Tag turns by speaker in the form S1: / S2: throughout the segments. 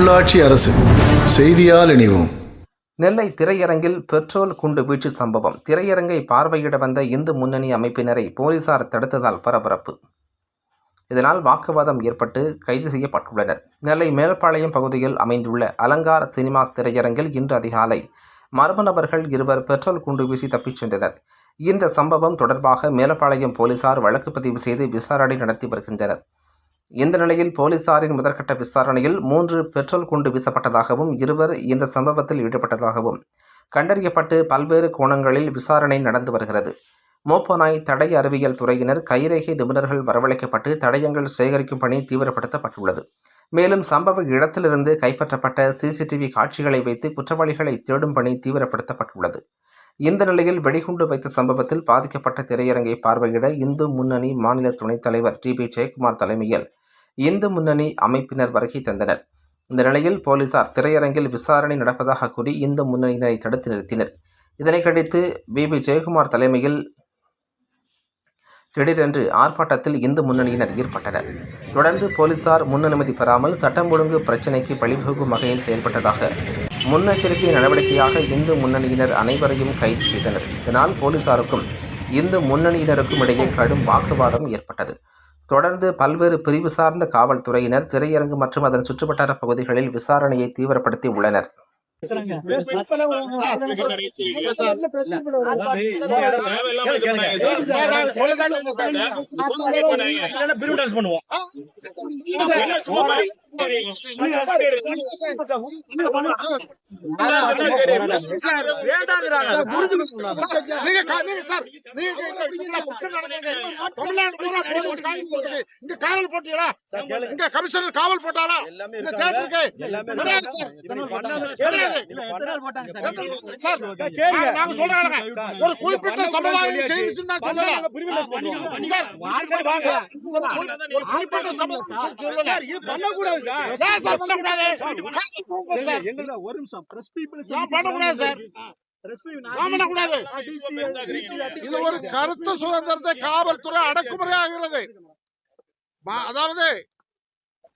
S1: உள்ளாட்சி அரசு செய்தியால் இணைவோம்.
S2: நெல்லை திரையரங்கில் பெட்ரோல் குண்டு வீச்சு சம்பவம். திரையரங்கை பார்வையிட வந்த இந்து முன்னணி அமைப்பினரை போலீசார் தடுத்ததால் பரபரப்பு. இதனால் வாக்குவாதம் ஏற்பட்டு கைது செய்யப்பட்டுள்ளனர். நெல்லை மேல்பாளையம் பகுதியில் அமைந்துள்ள அலங்கார் சினிமாஸ் திரையரங்கில் இன்று அதிகாலை மர்ம நபர்கள் இருவர் பெட்ரோல் குண்டு வீசி தப்பிச் சென்றனர். இந்த சம்பவம் தொடர்பாக மேலப்பாளையம் போலீசார் வழக்கு பதிவு செய்து விசாரணை நடத்தி வருகின்றனர். இந்த நிலையில் போலீசாரின் முதற்கட்ட விசாரணையில் மூன்று பெட்ரோல் குண்டு வீசப்பட்டதாகவும் இருவர் இந்த சம்பவத்தில் ஈடுபட்டதாகவும் கண்டறியப்பட்டு பல்வேறு கோணங்களில் விசாரணை நடந்து வருகிறது. மோப்பனாய் தடய அறிவியல் துறையினர் கைரேகை நிபுணர்கள் வரவழைக்கப்பட்டு தடயங்கள் சேகரிக்கும் பணி தீவிரப்படுத்தப்பட்டுள்ளது. மேலும் சம்பவ இடத்திலிருந்து கைப்பற்றப்பட்ட சிசிடிவி காட்சிகளை வைத்து குற்றவாளிகளை தேடும் பணி தீவிரப்படுத்தப்பட்டுள்ளது. இந்த நிலையில் வெடிகுண்டு வைத்த சம்பவத்தில் பாதிக்கப்பட்ட திரையரங்கை பார்வையிட இந்து முன்னணி மாநில துணைத் தலைவர் டி பி ஜெயக்குமார் தலைமையில் இந்து முன்னணி அமைப்பினர் வருகை தந்தனர். இந்த நிலையில் போலீசார் திரையரங்கில் விசாரணை நடப்பதாக கூறி இந்து முன்னணியினரை தடுத்து நிறுத்தினர். இதனை கண்டித்து வி. பி ஜெயக்குமார் தலைமையில் திடீரென்று ஆர்ப்பாட்டத்தில் இந்து முன்னணியினர் ஈடுபட்டனர். தொடர்ந்து போலீசார் முன் அனுமதி பெறாமல் சட்டம் ஒழுங்கு பிரச்சினைக்கு பழிவகுக்கும் வகையில் செயல்பட்டதாக முன்னெச்சரிக்கை நடவடிக்கையாக இந்து முன்னணியினர் அனைவரையும் கைது செய்தனர். இதனால் போலீசாருக்கும் இந்து முன்னணியினருக்கும் இடையே கடும் வாக்குவாதம் ஏற்பட்டது. தொடர்ந்து பல்வேறு பிரிவு சார்ந்த காவல்துறையினர் திரையரங்கு மற்றும் அதன் சுற்றுவட்டார பகுதிகளில் விசாரணையை தீவிரப்படுத்தி உள்ளனர்
S3: இந்த- காவல் போட்டீங்களா? கமிஷனர் காவல் போட்டாரா? இந்த நாங்க- சொல்றோங்க. ஒரு குறிப்பிட்ட சமுதாயம் செய்துச்சுன்னு நான் சொல்லல. சார், ஒரு குறி- ஒரு குறிப்பிட்ட சமுதாயம் சொல்லல. ஏன் சார் பண்ணக்கூடாது? சார்,
S4: ஒரு நிமிஷம் பிரஸ் பீப்புள்
S3: நான் பண்ணக்கூடாது சார். நான் பண்ணக்கூடாது. இது ஒரு கருத்து சுதந்திரத்தை காவல்துறை அடக்குமுறை ஆகிறது அதாவது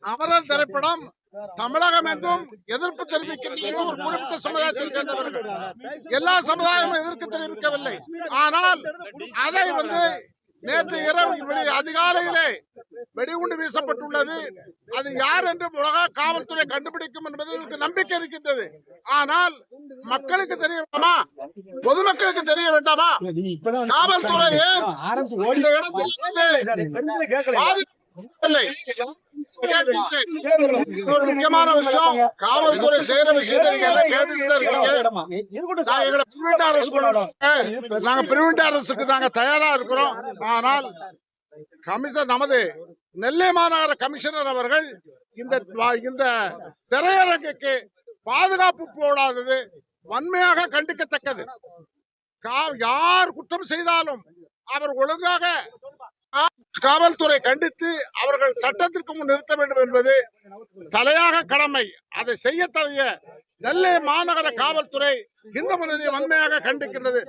S3: அமரன் திரைப்படம் தமிழகம் எங்கும் எதிர்ப்பு தெரிவிக்கின்ற ஒரு குறிப்பிட்ட சமுதாயத்தை சேர்ந்தவர்கள். எல்லா சமுதாயமும் எதிர்ப்பு தெரிவிக்கவில்லை. ஆனால் அதை வந்து நேற்று இரவு அதிகாலையிலே வெடிகுண்டு வீசப்பட்டுள்ளது. அது யார் என்று உலக காவல்துறை கண்டுபிடிக்கும் எனக்கு நம்பிக்கை இருக்கின்றது. ஆனால் மக்களுக்கு தெரிய வேண்டாமா? பொதுமக்களுக்கு தெரிய வேண்டாமா? காவல்துறை ஏன் இந்த முக்கியமான விஷயம் காவல்துறை செய்யற விஷயத்தை நீங்க எல்லாம் கேட்டுட்டு இருக்கீங்க நான் எங்களை அரசு நாங்க பிரிவெண்ட் அரசுக்கு நாங்க தயாரா இருக்கிறோம் ஆனால் கமிஷனர் நமது நெல்லை மாநகர கமிஷனர் அவர்கள் இந்த இந்த திரையரங்குக்கு பாதுகாப்பு போடாதது வன்மையாக கண்டிக்கத்தக்கது யார் குற்றம் செய்தாலும் அவர் ஒழுங்காக காவல்துறை கண்டித்து அவர்கள் சட்டத்திற்கு முன் நிறுத்த வேண்டும் என்பது தலையாக கடமை. அதை செய்ய தவிர நெல்லை மாநகர காவல்துறை இந்த முறையை வன்மையாக கண்டிக்கின்றது.